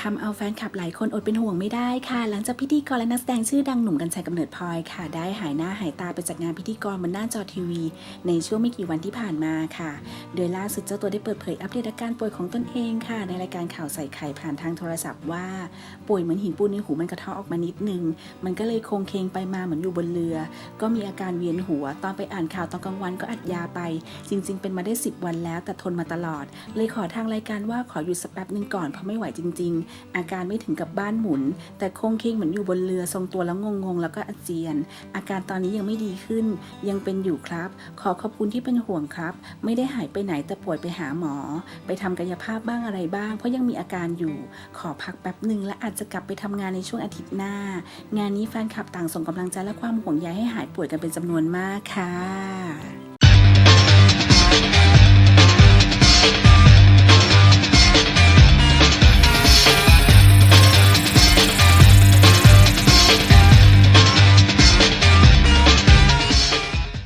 ทำเอาแฟนคลับหลายคนอดเป็นห่วงไม่ได้ค่ะ หลังจากพิธีกรและนักแสดงชื่อดังหนุ่มกัญชัยกำเนิดพลอยค่ะ ได้หายหน้าหายตาไปจากงานพิธีกรบนหน้าจอทีวี ในช่วงไม่กี่วันที่ผ่านมาค่ะ โดยล่าสุดเจ้าตัวได้เปิดเผยอัปเดตอาการป่วยของตนเองค่ะ ในรายการข่าวใส่ไข่ผ่านทางโทรศัพท์ว่า ป่วยเหมือนหินปูนในหูมันกระเทาะออกมานิดนึง มันก็เลยโคงเคงไปมาเหมือนอยู่บนเรือ ก็มีอาการเวียนหัว ตอนไปอ่านข่าวตอนกลางวันก็อัดยาไป จริง ๆ เป็นมาได้ 10 วันแล้วแต่ทนมาตลอด เลยขอทางรายการว่าขอหยุดสักแป๊บนึงก่อนเพราะไม่ไหวจริง ๆอาการไม่ถึงกับบ้านหมุน แต่โคงเคงเหมือนอยู่บนเรือทรงตัวแล้วงงๆ แล้วก็อาเจียน อาการตอนนี้ยังไม่ดีขึ้น ยังเป็นอยู่ครับ ขอขอบคุณที่เป็นห่วงครับ ไม่ได้หายไปไหนแต่ป่วยไปหาหมอ ไปทำกายภาพบ้างอะไรบ้าง เพราะยังมีอาการอยู่ ขอพักแป๊บหนึ่งและอาจจะกลับไปทำงานในช่วงอาทิตย์หน้า งานนี้แฟนคลับต่างส่งกำลังใจและความห่วงใยให้หายป่วยกันเป็นจำนวนมากค่ะ